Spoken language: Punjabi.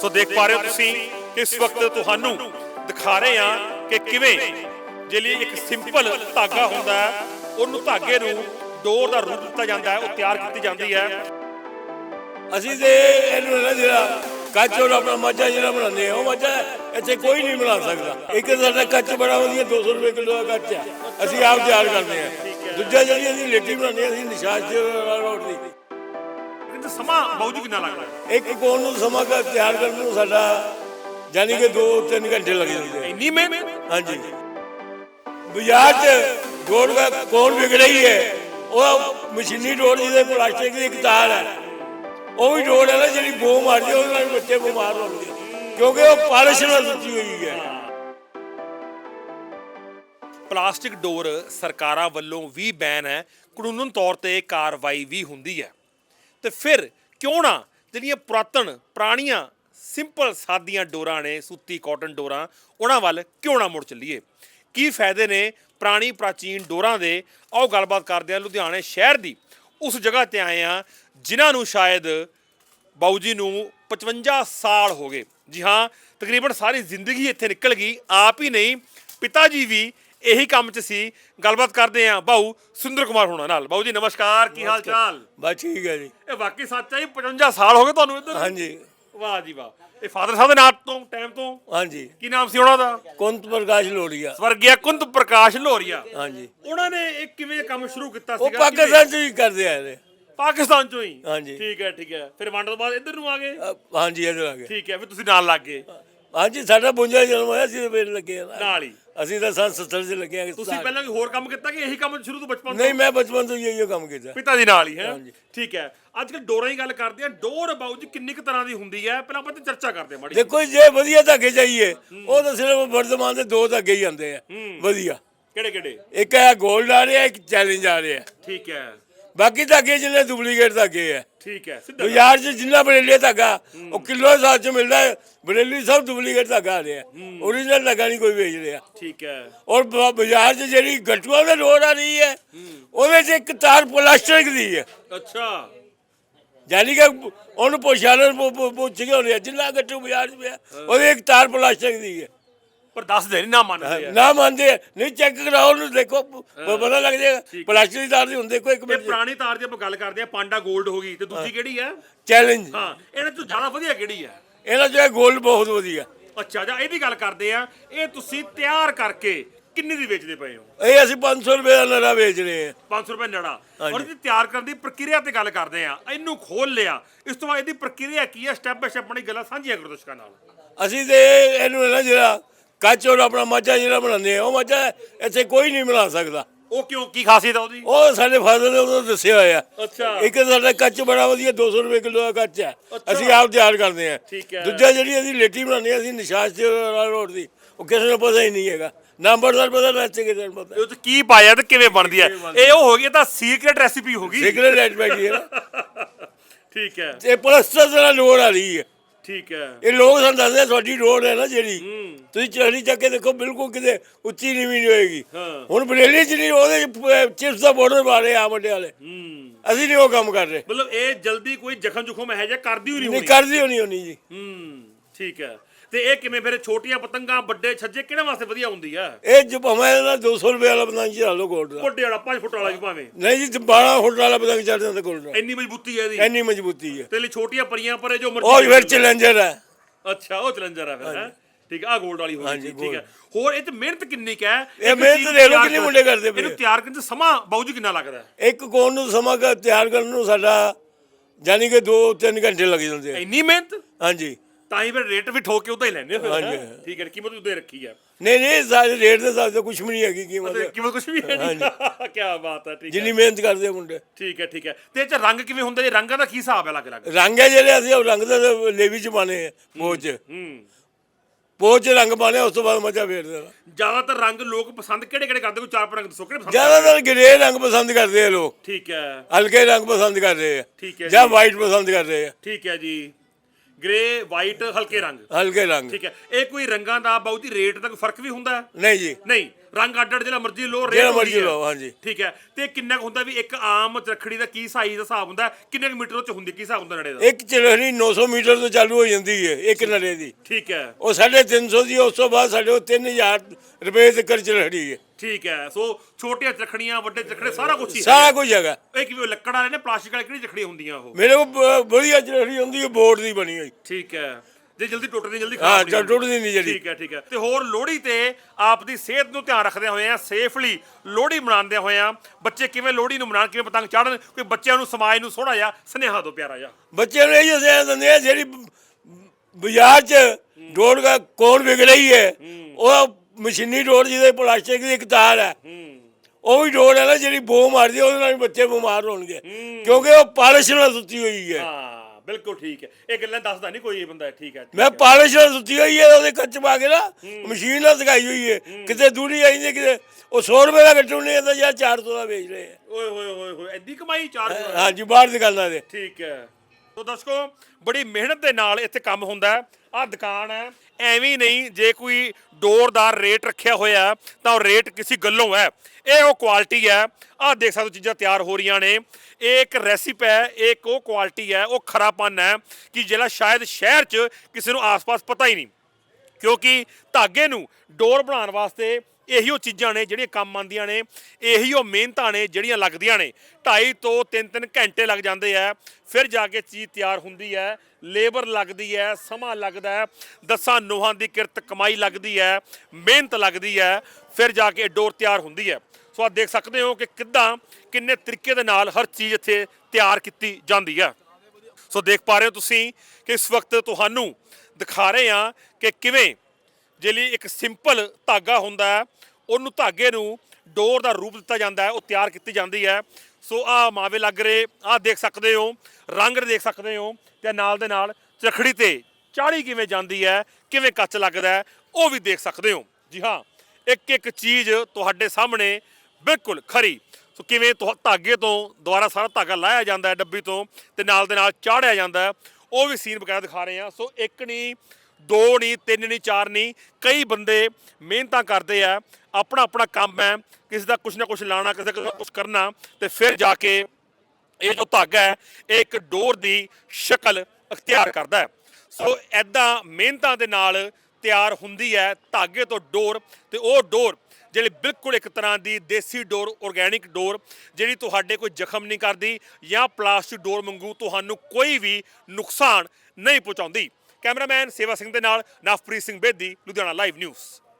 ਸੋ ਦੇਖ ਪਾ ਰਹੇ ਹੋ ਤੁਸੀਂ ਇਸ ਵਕਤ ਤੁਹਾਨੂੰ ਦਿਖਾ ਰਹੇ ਹਾਂ ਕਿ ਕਿਵੇਂ ਜਿਹੜੀ ਇੱਕ ਸਿੰਪਲ ਧਾਗਾ ਹੁੰਦਾ ਹੈ, ਉਹਨੂੰ ਧਾਗੇ ਨੂੰ ਡੋਰ ਦਾ ਰੂਪ ਦਿੱਤਾ ਜਾਂਦਾ ਹੈ, ਉਹ ਤਿਆਰ ਕੀਤੀ ਜਾਂਦੀ ਹੈ। ਅਸੀਂ ਤੇ ਇਹਨੂੰ ਨਾ ਜਿਹੜਾ ਕੱਚ ਔਰ ਆਪਣਾ ਮਾਝਾ ਜਿਹੜਾ ਬਣਾਉਂਦੇ ਆ ਉਹ ਮਾਝਾ ਇੱਥੇ ਕੋਈ ਨਹੀਂ ਬਣਾ ਸਕਦਾ। ਇੱਕ ਸਾਡਾ ਕੱਚ ਬੜਾ ਵਧੀਆ 200 ਰੁਪਏ ਕਿਲੋ ਦਾ ਕੱਚ ਹੈ। ਅਸੀਂ ਆਪ ਤਿਆਰ ਕਰਦੇ ਆ ਦੂਜਾ ਜਿਹੜੀ ਅਸੀਂ ਲੇਟੀ ਬਣਾਉਂਦੇ ਹਾਂ, ਅਸੀਂ ਨਿਸ਼ਾਜ ਦੇ ਰੋਡ ਦੀ ਕਿੰਨਾ ਸਮਾਂ ਬਾਊ ਜੀ ਕਿੰਨਾ ਲੱਗਦਾ? ਇੱਕ ਕੋਨ ਨੂੰ ਸਮਾਂ ਦਾ ਤਿਆਰ ਕਰਨ ਨੂੰ ਸਾਡਾ ਯਾਨੀ ਕਿ 2-3 ਘੰਟੇ ਲੱਗ ਜਾਂਦੇ ਆ। ਇੰਨੀ ਮਿਹਨਤ? ਹਾਂਜੀ। ਬਾਜ਼ਾਰ 'ਚ ਰੋਡ ਦਾ ਕੋਨ ਵਿਕ ਰਹੀ ਹੈ ਉਹ ਮਸ਼ੀਨੀ ਰੋਡ ਜਿਹਦੇ ਪਲਾਸਟਿਕ ਦੀ ਇੱਕ ਤਾਰ ਹੈ। ਉਹ ਵੀ ਰੋਡ ਹੈ ਨਾ ਜਿਹੜੀ ਬੋ ਮਾਰਦੀ ਹੈ, ਉਹਦੇ ਨਾਲ ਬੱਚੇ ਬਿਮਾਰ ਹੋਣਗੇ ਕਿਉਂਕਿ ਉਹ ਪਾਲਿਸ਼ ਨਾਲ ਸੁੱਤੀ ਹੋਈ ਹੈ। ਪਲਾਸਟਿਕ ਡੋਰ ਸਰਕਾਰਾਂ ਵੱਲੋਂ ਵੀ ਬੈਨ ਹੈ। ਕਾਨੂੰਨ ਤੌਰ ਤੇ ਕਾਰਵਾਈ ਵੀ ਹੁੰਦੀ ਹੈ। ਤੇ ਫਿਰ ਕਿਉਂ ਨਾ ਜਿਹੜੀਆਂ ਪੁਰਾਤਨ ਪੁਰਾਣੀਆਂ ਸਿੰਪਲ ਸਾਦੀਆਂ ਡੋਰਾਂ ਨੇ, ਸੂਤੀ ਕਾਟਨ ਡੋਰਾਂ, ਉਹਨਾਂ ਵੱਲ ਕਿਉਂ ਨਾ ਮੁੜ ਚੱਲੀਏ? ਕੀ ਫਾਇਦੇ ਨੇ ਪੁਰਾਣੀ ਪ੍ਰਾਚੀਨ ਡੋਰਾਂ ਦੇ? ਆਓ ਗੱਲਬਾਤ ਕਰਦੇ ਹਾਂ ਲੁਧਿਆਣੇ ਸ਼ਹਿਰ ਦੀ। ਉਸ ਜਗ੍ਹਾ ਤੇ ਆਏ ਆ ਜਿਨ੍ਹਾਂ ਨੂੰ ਸ਼ਾਇਦ ਬਾਊ ਜੀ ਨੂੰ 55 ਸਾਲ ਹੋ ਗਏ। ਜੀ ਹਾਂ, ਤਕਰੀਬਨ ਸਾਰੀ ਜ਼ਿੰਦਗੀ ਇੱਥੇ ਨਿਕਲ ਗਈ। ਆਪ ਹੀ ਨਹੀਂ, ਪਿਤਾ ਜੀ ਵੀ ਇਹੀ ਕੰਮ 'ਚ ਸੀ। ਗੱਲਬਾਤ ਕਰਦੇ ਆ ਬਾਊ ਸੁੰਦਰ ਕੁਮਾਰ ਹੋਣਾ ਨਾਲ। ਬਾਊ ਜੀ ਨਮਸਕਾਰ ਕੀ ਹਾਲ ਚਾਲ? ਬਸ ਠੀਕ ਹੈ ਜੀ। ਇਹ ਵਾਕਈ ਸੱਚ ਹੈ ਜੀ 55 ਸਾਲ ਹੋ ਗਏ ਤੁਹਾਨੂੰ ਇੱਧਰ। ਹਾਂਜੀ। ਵਾਹ ਜੀ ਵਾਹ। ਇਹ ਫਾਦਰ ਸਾਹਿਬ ਦੇ ਨਾਂ ਤੋਂ ਟਾਈਮ ਤੋਂ? ਹਾਂਜੀ। ਕੀ ਨਾਮ ਸੀ ਉਹਨਾਂ ਦਾ? ਕੁੰਤ ਪ੍ਰਕਾਸ਼ ਲੋੜੀਆ ਸਵਰਗੀਆ ਕੁੰਦ ਪ੍ਰਕਾਸ਼ ਲੋਰੀਆ ਹਾਂਜੀ। ਉਹਨਾਂ ਨੇ ਇਹ ਕਿਵੇਂ ਕੰਮ ਸ਼ੁਰੂ ਕੀਤਾ ਉਹ ਸੀਗਾ? ਪਾਕਿਸਤਾਨ 'ਚ ਹੀ ਕਰਦੇ ਆਏ ਨੇ? ਪਾਕਿਸਤਾਨ ਚੋਂ ਹੀ? ਹਾਂਜੀ। ਠੀਕ ਹੈ ਠੀਕ ਹੈ। ਫਿਰ ਵੰਡ ਤੋਂ ਬਾਅਦ ਇੱਧਰ ਨੂੰ ਆ ਗਏ? ਅ, ਹਾਂਜੀ ਇਹਦੇ ਲਾਗੇ ਠੀਕ ਹੈ ਫਿਰ ਤੁਸੀਂ ਨਾਲ ਲੱਗ ਗਏ। ਹਾਂਜੀ ਸਾਡਾ ਬੁੰਜਾ ਜਨਮ ਹੋਇਆ ਸੀ ਤੇ ਫਿਰ ਲੱਗੇ ਆ। ਨਾਲ ਹੀ। ਅਸੀਂ ਤਾਂ ਸੰਨ 70 ਚ ਲੱਗੇ ਆ ਤੁਸੀਂ ਪਹਿਲਾਂ ਕੋਈ ਹੋਰ ਕੰਮ ਕੀਤਾ ਕਿ ਇਹੀ ਕੰਮ ਸ਼ੁਰੂ ਤੋਂ ਬਚਪਨ ਤੋਂ? ਨਹੀਂ ਮੈਂ ਬਚਪਨ ਤੋਂ ਹੀ ਇਹੋ ਕੰਮ ਕੀਤਾ। ਪਿਤਾ ਜੀ ਨਾਲ ਹੀ ਹੈ। ਠੀਕ ਹੈ। ਅੱਜ ਕੱਲ ਡੋਰਾਂ ਦੀ ਗੱਲ ਕਰਦੇ ਆ ਡੋਰ ਬਾਊ ਜੀ ਕਿੰਨੀ ਕੁ ਤਰ੍ਹਾਂ ਦੀ ਹੁੰਦੀ ਹੈ? ਪਹਿਲਾਂ ਆਪਾਂ ਤੇ ਚਰਚਾ ਕਰਦੇ ਹਾਂ ਮਾੜੀ ਦੇਖੋ ਜੇ ਵਧੀਆ ਧਾਗੇ ਚਾਹੀਏ ਉਹ ਤਾਂ ਸਿਰਫ ਵਰਤਮਾਨ ਦੇ ਦੋ ਧਾਗੇ ਹੀ ਆਉਂਦੇ ਆ। ਵਧੀਆ। ਕਿਹੜੇ ਕਿਹੜੇ ਇੱਕ ਹੈ 골ਡ ਆ ਰਿਹਾ ਇੱਕ ਚੈਲੰਜ ਆ ਰਿਹਾ। ਠੀਕ ਹੈ। ਬਾਕੀ ਧਾਗੇ ਜਿਹੜੇ ਡੁਪਲੀਕੇਟ ਧਾਗੇ ਆ। ਠੀਕ ਹੈ ਸਿੱਧਾ ਬਾਜ਼ਾਰ 'ਚ ਜਿੰਨਾ ਬਰੇਲੀ ਧਾਗਾ ਉਹ ਕਿਲੋ ਹਿਸਾਬ 'ਚ ਮਿਲਦਾ ਹੈ। ਬਰੇਲੀ ਸਭ ਡੁਪਲੀਕੇਟ ਧਾਗਾ ਆ। ਰਿਹਾ ਓਰੀਜਨਲ ਧਾਗਾ ਨਹੀਂ ਕੋਈ ਵੇਚ ਰਿਹਾ। ਠੀਕ ਹੈ। ਔਰ ਬ- ਬਾਜ਼ਾਰ 'ਚ ਜਿਹੜੀ ਗਟੂਆਂ ਦਾ ਲੋੜ ਆ ਰਹੀ ਹੈ ਉਹਦੇ 'ਚ ਇੱਕ ਤਾਰ ਪਲਾਸਟਿਕ ਦੀ ਹੈ। ਅੱਛਾ। ਯਾਨੀ ਕਿ ਉਹਨੂੰ ਪੋਸ਼ਾਲਰ ਪੁੱਛ ਕੇ ਹੋਣੇ ਜਿੰਨਾ ਗੱਟੂ ਬਾਜ਼ਾਰ 'ਚ ਪਿਆ ਉਹਦੇ ਇੱਕ ਤਾਰ ਪਲਾਸਟਿਕ ਦੀ ਹੈ। ਪਰ ਦੱਸਦੇ ਨਹੀਂ ਨਾ ਮੰਨਦੇ ਆ। ਨਾ ਮੰਨਦੇ ਆ। ਨਹੀਂ ਚੈੱਕ ਕਰਾਓ ਉਹਨੂੰ ਦੇਖੋ ਪ- ਪਤਾ ਲੱਗ ਜਾਏਗਾ। ਪਲਾਸਟਿਕ ਦੀ ਤਾਰ ਦੀ ਹੁੰਦੇ ਕੋਈ ਇੱਕ ਇਹ ਮਿੰਟ ਪੁਰਾਣੀ ਤਾਰ ਦੀ ਆਪਾਂ ਗੱਲ ਕਰਦੇ ਆ ਪਾਂਡਾ 골ਡ ਹੋ ਗਈ। ਤੇ ਦੂਜੀ ਕਿਹੜੀ ਹੈ? ਚੈਲੰਜ ਹਾਂ ਇਹਨਾਂ ਤੋਂ ਜ਼ਿਆਦਾ ਵਧੀਆ ਕਿਹੜੀ ਹੈ? ਇਹਨਾਂ 'ਚ 골ਡ ਬਹੁਤ ਵਧੀਆ। ਅੱਛਾ ਜਾਂ ਇਹਦੀ ਗੱਲ ਕਰਦੇ ਆ ਇਹ ਤੁਸੀਂ ਤਿਆਰ ਕਰਕੇ ਕਿੰਨੇ ਦੀ ਵੇਚਦੇ ਪਏ ਹੋ? ਇਹ ਅਸੀਂ 500 ਰੁਪਏ ਦਾ ਨਰਾ ਵੇਚ ਰਹੇ ਹਾਂ। 500 ਰੁਪਏ ਨੜਾ। ਔਰ ਇਹਦੀ ਤਿਆਰ ਕਰਨ ਦੀ ਪ੍ਰਕਿਰਿਆ ਤੇ ਗੱਲ ਕਰਦੇ ਆ ਇਹਨੂੰ ਖੋਲ ਲਿਆ। ਇਸ ਤੋਂ ਬਾਅਦ ਇਹਦੀ ਪ੍ਰਕਿਰਿਆ ਕੀ ਹੈ? ਸਟੈਪ ਬਾਈ ਸਟੈਪ ਆਪਣੀ ਗੱਲਾਂ ਸਾਂਝੀਆਂ ਕਰੋ ਦਰਸ਼ਕਾਂ ਨਾਲ। ਅਸੀਂ ਤੇ ਇਹਨੂੰ ਨਾ ਜਿਹੜਾ ਕੱਚ ਔਰ ਆਪਣਾ ਮਾਝਾ ਜਿਹੜਾ ਬਣਾਉਂਦੇ ਆ ਉਹ ਮਾਝਾ ਇੱਥੇ ਕੋਈ ਨਹੀਂ ਬਣਾ ਸਕਦਾ। ਉਹ ਕਿਉਂ ਕੀ ਖਾਸੀਅਤ ਆ ਉਹਦੀ? ਉਹ ਸਾਡੇ ਫਾਦਰ ਨੇ ਉਹਨੂੰ ਦੱਸਿਆ ਹੋਇਆ। ਅੱਛਾ। ਇੱਕ ਸਾਡਾ ਕੱਚ ਬੜਾ ਵਧੀਆ 200 ਰੁਪਏ ਕਿਲੋ ਦਾ ਕੱਚ ਹੈ। ਅਸੀਂ ਆਪ ਤਿਆਰ ਕਰਦੇ ਹਾਂ। ਠੀਕ ਹੈ। ਦੂਜਾ ਜਿਹੜੀ ਅਸੀਂ ਲੇਟੀ ਬਣਾਉਂਦੇ ਹਾਂ ਅਸੀਂ ਨਿਸ਼ਾਜ ਦੇ ਰੋਡ ਦੀ ਉਹ ਕਿਸੇ ਨੂੰ ਪਤਾ ਹੀ ਨਹੀਂ ਹੈਗਾ। ਨੰਬਰਦਾਰ ਪਤਾ ਨਾ ਇੱਥੇ ਕਿਸੇ ਨੂੰ ਪਤਾ। ਚ ਕੀ ਪਾਇਆ ਤੇ ਕਿਵੇਂ ਬਣਦੀ ਹੈ? ਇਹ ਉਹ ਹੋ ਗਈ ਇਹ ਤਾਂ ਸੀਕ੍ਰੀਟ ਰੈਸਿਪੀ ਹੋ ਗਈ। ਸਿਗਰਟ ਬੈਠੀ ਹੈ ਨਾ। ਠੀਕ ਹੈ। ਤੇ ਪਲਸਟਰ ਦਾ ਲੋੜ ਆ ਰਹੀ ਹੈ। ਠੀਕ ਹੈ। ਇਹ ਲੋਕ ਸਾਨੂੰ ਦੱਸਦੇ ਆ, ਤੁਹਾਡੀ ਰੋਡ ਹੈ ਨਾ ਜਿਹੜੀ। ਤੁਸੀਂ ਚੜ੍ਹੀ ਚੱਕ ਕੇ ਦੇਖੋ ਬਿਲਕੁਲ ਕਿਤੇ ਉੱਚੀ ਨੀਵੀਂ ਨਹੀਂ ਹੋਏਗੀ। ਹਾਂ। ਹੁਣ ਬਰੇਲੀ ਚ ਨਹੀਂ ਉਹਦੇ ਚਿਪਸ ਦਾ ਬਾਰਡਰ ਮਾਰੇ ਆ ਵਾਲੇ। ਹੂੰ। ਅਸੀਂ ਨਹੀਂ ਉਹ ਕੰਮ ਕਰ ਰਹੇ। ਮਤਲਬ ਇਹ ਜਲਦੀ ਕੋਈ ਜ਼ਖਮ ਜੁਖਮ ਹੈ ਜਾਂ ਕਰਦੀ ਹੋਈ ਨਹੀਂ ਨਹੀਂ ਹੋਣੀ? ਕਰਦੀ ਹੋਣੀ ਹੋਣੀ ਜੀ। ਹੂੰ ਠੀਕ ਹੈ। ਤੇ ਇਹ ਕਿਵੇਂ ਫਿਰ ਛੋਟੀਆਂ ਪਤੰਗਾਂ ਵੱਡੇ ਛੱਜੇ ਕਿਹੜੇ ਵਾਸਤੇ ਵਧੀਆ ਹੁੰਦੀ ਹੈ ਇਹ ਜੋ ਭਾਵੇਂ ਨਾ 200 ਰੁਪਏ ਵਾਲਾ ਪਤੰਗ ਚੜਾ ਲਓ ਗੋਲਡ ਦਾ। ਵੱਡੇ ਵਾਲਾ 5 ਫੁੱਟ ਵਾਲਾ ਵੀ ਭਾਵੇਂ। ਨਹੀਂ ਜੀ 12 ਫੁੱਟ ਵਾਲਾ ਪਤੰਗ ਚੜ ਜਾਂਦਾ ਗੋਲਡ ਦਾ। ਇੰਨੀ ਮਜ਼ਬੂਤੀ ਹੈ ਇਹਦੀ। ਇੰਨੀ ਮਜ਼ਬੂਤੀ ਹੈ ਤੇ ਲਈ ਛੋਟੀਆਂ ਪਰੀਆਂ ਪਰ ਇਹ ਜੋ ਉਹ ਫਿਰ ਚੈਲੰਜਰ ਹੈ ਅੱਛਾ ਉਹ ਚੈਲੰਜਰ ਹੈ ਫਿਰ ਹੈ? ਠੀਕ ਆ 골ਡ ਵਾਲੀ ਹੋਣੀ ਹਾਂਜੀ, ਠੀਕ ਹੈ ਹੋਰ ਇਹ ਤੇ ਮਿਹਨਤ ਕਿੰਨੀ ਕੁ ਹੈ? ਇਹ ਮਿਹਨਤ ਲਓ ਤਿਆਰ ਕਿੰਨੇ ਮੁੰਡੇ ਕਰਦੇ ਪਏ ਇਹਨੂੰ ਤਿਆਰ ਕਰਨ ਚ ਸਮਾਂ ਬਾਊ ਜੀ ਕਿੰਨਾ ਲੱਗਦਾ? ਇੱਕ ਕੋਨ ਨੂੰ ਸਮਾਂ ਤਿਆਰ ਕਰਨ ਨੂੰ ਸਾਡਾ ਯਾਨੀ ਕਿ 2-3 ਘੰਟੇ ਲੱਗ ਜਾਂਦੇ ਆ। ਇੰਨੀ ਮਿਹਨਤ? ਹਾਂਜੀ। ਤਾਂ ਹੀ ਫਿਰ ਰੇਟ ਵੀ ਠੋਕ ਕੇ ਉਦਾਂ ਹੀ ਲੈਂਦੇ ਹੋ ਹਾਂਜੀ। ਠੀਕ ਹੈ ਕੀਮਤ ਉਦਾਂ ਹੀ ਰੱਖੀ ਹੈ। ਨਹੀਂ ਨਹੀਂ ਸਾਰੇ ਰੇਟ ਦੇ ਹਿਸਾਬ ਤੋਂ ਕੁਝ ਵੀ ਨਹੀਂ ਹੈਗੀ ਕੀਮਤ। ਤੇ ਕੀਮਤ ਕੁਝ ਵੀ ਹੈ ਨਹੀਂ। ਕੀ ਬਾਤ ਹੈ ਠੀਕ ਹੈ। ਜਿੰਨੀ ਮਿਹਨਤ ਕਰਦੇ ਆ ਮੁੰਡੇ। ਠੀਕ ਹੈ ਠੀਕ ਹੈ। ਤੇ ਇਹ ਚ ਰੰਗ ਕਿਵੇਂ ਹੁੰਦੇ? ਜੀ ਰੰਗਾਂ ਦਾ ਕੀ ਹਿਸਾਬ ਹੈ ਅਲੱਗ-ਅਲੱਗ? ਰੰਗ ਹੈ ਜਿਹੜੇ ਅਸੀਂ ਉਹ ਰੰਗ ਦਾ ਤਾਂ ਲੇਵੀ ਚ ਪਾਣੇ ਆ ਪੋਚ। ਹੂੰ ਪੋਚ ਰੰਗ ਪਾਣੇ ਉਸ ਤੋਂ ਬਾਅਦ ਮੱਝਾ ਫੇਰ ਦੇਣਾ ਜ਼ਿਆਦਾਤਰ ਰੰਗ ਲੋਕ ਪਸੰਦ ਕਿਹੜੇ-ਕਿਹੜੇ ਕਰਦੇ? ਕੋਈ ਚਾਰ ਪੰਜ ਰੰਗ ਦੱਸੋ ਕਿਹੜੇ ਪਸੰਦ ਜ਼ਿਆਦਾਤਰ ਗ੍ਰੇ ਰੰਗ ਪਸੰਦ ਕਰਦੇ ਆ ਲੋਕ। ਠੀਕ ਹੈ। ਹਲਕੇ ਰੰਗ ਪਸੰਦ ਕਰਦੇ ਆ। ਠੀਕ ਹੈ ਜਾਂ ਜੀ। ਵਾਈਟ ਪਸੰਦ ਕਰਦੇ ਆ। ਠੀਕ ਹੈ ਜੀ। ਗ੍ਰੇ ਵਾਈਟ ਹਲਕੇ ਰੰਗ। ਹਲਕੇ ਰੰਗ। ਠੀਕ ਹੈ। ਇਹ ਕੋਈ ਰੰਗਾਂ ਦਾ ਬਹੁਤ ਰੇਟ ਦਾ ਕੋਈ ਫ਼ਰਕ ਵੀ ਹੁੰਦਾ? ਹੈ ਨਹੀਂ ਜੀ। ਨਹੀਂ। ਰੰਗ ਅੱਡ ਅੱਡ ਜਿਹੜਾ ਮਰਜ਼ੀ ਲੋ ਰੇਟ ਜਿਹੜਾ ਮਰਜ਼ੀ। ਲਓ, ਹਾਂਜੀ। ਠੀਕ ਹੈ। ਤੇ ਕਿੰਨਾ ਕੁ ਹੁੰਦਾ ਵੀ ਇੱਕ ਆਮ ਰੱਖੜੀ ਦਾ ਕੀ ਸਾਈਜ਼ ਦਾ ਹਿਸਾਬ ਹੁੰਦਾ? ਹੈ? ਕਿੰਨੇ ਕੁ ਮੀਟਰ ਉਹ ਚ ਹੁੰਦੀ ਕੀ ਹਿਸਾਬ ਹੁੰਦਾ ਨੜੇ ਦਾ? ਇੱਕ ਚਲਹੜੀ 900 ਮੀਟਰ ਤੋਂ ਚਾਲੂ ਹੋ ਜਾਂਦੀ ਹੈ ਇੱਕ ਨਰੇ ਦੀ। ਠੀਕ ਹੈ। ਉਹ 350 ਦੀ ਉਸ ਤੋਂ ਬਾਅਦ ਸਾਡੇ ਕੋਲ 3000 ਰੁਪਏ ਤੱਕ ਚਲਹੜੀ ਹੈ। ਠੀਕ ਹੈ। ਸੋ ਛੋਟੀਆਂ ਚਖੜੀਆਂ ਵੱਡੇ ਚਖੜੇ ਸਾਰਾ ਕੁਝ ਹੀ ਸਾਰਾ ਹੈ ਕੁਝ ਹੈਗਾ ਇਹ ਕਿਵੇਂ ਲੱਕੜ ਵਾਲੇ ਨੇ ਪਲਾਸਟਿਕ ਵਾਲੇ ਕਿਹੜੀ ਚਖੜੀਆਂ ਹੁੰਦੀਆਂ ਉਹ? ਮੇਰੇ ਕੋਲ ਵਧੀਆ ਚਲਹੜੀ ਹੁੰਦੀ ਹੈ ਬੋਰਡ ਦੀ ਬਣੀ ਹੋਈ। ਠੀਕ ਹੈ। ਜੇ ਜਲਦੀ ਟੁੱਟਦੀ ਜਲਦੀ ਹਾਂ, ਖਰਾਬ ਨਹੀਂ ਹੁੰਦੀ। ਟੁੱਟਦੀ ਨਹੀਂ ਜਿਹੜੀ। ਠੀਕ ਹੈ ਠੀਕ ਹੈ। ਤੇ ਹੋਰ ਲੋਹੜੀ ਤੇ ਆਪ ਦੀ ਸਿਹਤ ਨੂੰ ਧਿਆਨ ਰੱਖਦੇ ਹੋਏ ਆ ਸੇਫਲੀ ਲੋਹੜੀ ਮਨਾਉਂਦੇ ਹੋਏ ਆ। ਬੱਚੇ ਕਿਵੇਂ ਲੋਹੜੀ ਨੂੰ ਮਨਾਉਣ ਕਿਵੇਂ ਪਤੰਗ ਚਾੜਨ ਕੋਈ ਬੱਚਿਆਂ ਨੂੰ ਸਮਾਜ ਨੂੰ ਥੋੜਾ ਜਿਹਾ ਸੁਨੇਹਾ ਦੋ ਪਿਆਰਾ ਜਿਹਾ। ਬੱਚਿਆਂ ਨੂੰ ਇਹ ਜਿਹਾ ਦਿੰਦੇ ਆ ਜਿਹੜੀ ਬਾਜ਼ਾਰ 'ਚ ਡੋਰ ਦਾ ਕੋਣ ਵਿਕ ਰਹੀ ਹੈ ਉਹ ਮਸ਼ੀਨੀ ਡੋਰ ਜਿਹਦੇ ਪਲਾਸਟਿਕ ਦੀ ਇੱਕ ਤਾਰ ਹੈ। ਉਹ ਵੀ ਡੋਰ ਹੈ ਨਾ ਜਿਹੜੀ ਬੋ ਮਾਰਦੀ ਹੈ, ਉਹਦੇ ਨਾਲ ਵੀ ਬੱਚੇ ਬਿਮਾਰ ਹੋਣਗੇ। ਕਿਉਂਕਿ ਉਹ ਪਾਲਿਸ਼ ਨਾਲ ਸੁੱਤੀ ਹੋਈ ਹੈ। ਹਾਂ ਬਿਲਕੁਲ ਠੀਕ ਹੈ। ਇਹ ਗੱਲਾਂ ਦੱਸਦਾ ਨਹੀਂ ਕੋਈ ਇਹ ਬੰਦਾ ਠੀਕ ਹੈ ਮੈਂ ਪਾਲਿਸ਼ ਨਾਲ ਸੁੱਤੀ ਹੋਈ ਹੈ ਉਹਦੇ ਕੱਚ ਪਾ ਕੇ ਨਾ ਮਸ਼ੀਨ ਨਾਲ ਸਕਾਈ ਹੋਈ ਹੈ। ਕਿਤੇ ਦੂਰੀ ਆਈ ਨਹੀਂ ਕਿਤੇ ਉਹ 100 ਰੁਪਏ ਦਾ ਗੱਟੂ ਨਹੀਂ ਆਉਂਦਾ ਜਾਂ 400 ਦਾ ਵੇਚ ਰਹੇ ਆ। ਓਏ ਹੋਏ ਹੋਏ ਹੋਏ ਐਡੀ ਕਮਾਈ ਚਾਰ ਦਿਨਾਂ ਦੀ। ਹਾਂਜੀ ਬਾਹਰ ਦੁਕਾਨਾਂ ਦੇ ਠੀਕ ਹੈ। ਤੋ ਦਰਸ਼ਕੋ ਬੜੀ ਮਿਹਨਤ ਦੇ ਨਾਲ ਇੱਥੇ ਕੰਮ ਹੁੰਦਾ ਹੈ। ਆਹ ਦੁਕਾਨ ਹੈ ਐਵੇਂ ਨਹੀਂ, ਜੇ ਕੋਈ ਡੋਰ ਦਾ ਰੇਟ ਰੱਖਿਆ ਹੋਇਆ, ਤਾਂ ਉਹ ਰੇਟ ਕਿਸੇ ਗੱਲੋਂ ਹੈ। ਇਹ ਉਹ ਕੁਆਲਿਟੀ ਹੈ। ਆਹ ਦੇਖ ਸਕਦੇ ਹੋ, ਚੀਜ਼ਾਂ ਤਿਆਰ ਹੋ ਰਹੀਆਂ ਨੇ। ਇਹ ਇੱਕ ਰੈਸਿਪ ਹੈ, ਇਹ ਇੱਕ ਉਹ ਕੁਆਲਿਟੀ ਹੈ, ਉਹ ਖਰਾਪਨ ਹੈ ਕਿ ਜਿਹੜਾ ਸ਼ਾਇਦ ਸ਼ਹਿਰ 'ਚ ਕਿਸੇ ਨੂੰ ਆਸ-ਪਾਸ ਪਤਾ ਹੀ ਨਹੀਂ। ਕਿਉਂਕਿ ਧਾਗੇ ਨੂੰ ਡੋਰ ਬਣਾਉਣ ਵਾਸਤੇ ਇਹੀ ਉਹ ਚੀਜ਼ਾਂ ਨੇ ਜਿਹੜੀਆਂ ਕੰਮ ਆਉਂਦੀਆਂ ਨੇ, ਇਹੀ ਉਹ ਮਿਹਨਤਾਂ ਨੇ ਜਿਹੜੀਆਂ ਲੱਗਦੀਆਂ ਨੇ। 2.5 ਤੋਂ 3-3 ਘੰਟੇ ਲੱਗ ਜਾਂਦੇ ਆ, ਫਿਰ ਜਾ ਕੇ ਚੀਜ਼ ਤਿਆਰ ਹੁੰਦੀ ਹੈ ਲੇਬਰ ਲੱਗਦੀ ਹੈ ਸਮਾਂ ਲੱਗਦਾ ਹੈ ਦਸਾਂ ਨੋਹਾਂ ਦੀ ਕਿਰਤ ਕਮਾਈ ਲੱਗਦੀ ਹੈ ਮਿਹਨਤ ਲੱਗਦੀ ਹੈ ਫਿਰ ਜਾ ਕੇ ਡੋਰ ਤਿਆਰ ਹੁੰਦੀ ਹੈ ਸੋ ਆ ਦੇਖ ਸਕਦੇ ਹੋ ਕਿ ਕਿੱਦਾਂ, ਕਿੰਨੇ ਤਰੀਕੇ ਦੇ ਨਾਲ ਹਰ ਚੀਜ਼ ਇੱਥੇ ਤਿਆਰ ਕੀਤੀ ਜਾਂਦੀ ਹੈ ਸੋ ਦੇਖ ਪਾ ਰਹੇ ਹੋ ਤੁਸੀਂ ਕਿ ਇਸ ਵਕਤ ਤੁਹਾਨੂੰ ਦਿਖਾ ਰਹੇ ਹਾਂ ਕਿ ਕਿਵੇਂ ਜਿਹੜੀ ਇੱਕ ਸਿੰਪਲ ਧਾਗਾ ਹੁੰਦਾ ਹੈ, ਉਹਨੂੰ ਧਾਗੇ ਨੂੰ ਡੋਰ ਦਾ ਰੂਪ ਦਿੱਤਾ ਜਾਂਦਾ ਹੈ, ਉਹ ਤਿਆਰ ਕੀਤੀ ਜਾਂਦੀ ਹੈ। ਸੋ ਆ ਮਾਵੇ ਲੱਗ ਰਹੇ, ਆ ਦੇਖ ਸਕਦੇ ਹੋ, ਰੰਗ ਦੇਖ ਸਕਦੇ ਹੋ, ਤੇ ਨਾਲ ਦੇ ਨਾਲ ਚਖੜੀ ਤੇ ਚਾੜੀ ਕਿਵੇਂ ਜਾਂਦੀ ਹੈ, ਕਿਵੇਂ ਕੱਚ ਲੱਗਦਾ ਹੈ, ਉਹ ਵੀ ਦੇਖ ਸਕਦੇ ਹੋ। ਜੀ ਹਾਂ, ਇੱਕ ਇੱਕ ਚੀਜ਼ ਤੁਹਾਡੇ ਸਾਹਮਣੇ ਬਿਲਕੁਲ ਖਰੀ। ਸੋ ਕਿਵੇਂ ਤੁਹਾ, ਧਾਗੇ ਤੋਂ ਦੁਬਾਰਾ ਸਾਰਾ ਧਾਗਾ ਲਾਇਆ ਜਾਂਦਾ ਹੈ ਡੱਬੀ ਤੋਂ ਤੇ ਨਾਲ ਦੇ ਨਾਲ ਚਾੜਿਆ ਜਾਂਦਾ ਹੈ, ਉਹ ਵੀ ਸੀਨ ਬਕਾਇਆ ਦਿਖਾ ਰਹੇ ਹਾਂ। ਸੋ ਇੱਕ ਨਹੀਂ ਦੋ ਨਹੀਂ, ਤਿੰਨ ਨਹੀਂ, ਚਾਰ ਨਹੀਂ, ਕਈ ਬੰਦੇ ਮਿਹਨਤਾਂ ਕਰਦੇ ਆ, ਆਪਣਾ ਆਪਣਾ ਕੰਮ ਹੈ, ਕਿਸੇ ਦਾ ਕੁਝ ਨਾ ਕੁਝ ਲਾਣਾ, ਕਿਸੇ ਦਾ ਕੁਝ ਕਰਨਾ, ਤੇ ਫਿਰ ਜਾ ਕੇ ਇਹ ਜੋ ਧਾਗਾ ਹੈ, ਇਹ ਇੱਕ ਡੋਰ ਦੀ ਸ਼ਕਲ ਅਖਤਿਆਰ ਕਰਦਾ ਹੈ। ਸੋ ਐਦਾਂ ਮਿਹਨਤਾਂ ਦੇ ਨਾਲ ਤਿਆਰ ਹੁੰਦੀ ਹੈ ਧਾਗੇ ਤੋਂ ਡੋਰ, ਤੇ ਉਹ ਡੋਰ ਜਿਹੜੀ ਬਿਲਕੁਲ ਇੱਕ ਤਰ੍ਹਾਂ ਦੀ ਦੇਸੀ ਡੋਰ ਆਰਗੈਨਿਕ ਡੋਰ, ਜਿਹੜੀ ਤੁਹਾਡੇ ਕੋਈ ਜ਼ਖਮ ਨਹੀਂ ਕਰਦੀ ਜਾਂ ਪਲਾਸਟਿਕ ਡੋਰ ਵਾਂਗੂ ਤੁਹਾਨੂੰ ਕੋਈ ਵੀ ਨੁਕਸਾਨ ਨਹੀਂ ਪਹੁੰਚਾਉਂਦੀ। ਕੈਮਰਾਮੈਨ ਸੇਵਾ ਸਿੰਘ ਦੇ ਨਾਲ ਨਵਪ੍ਰੀਤ ਸਿੰਘ ਬੇਦੀ ਲੁਧਿਆਣਾ ਲਾਈਵ ਨਿਊਜ਼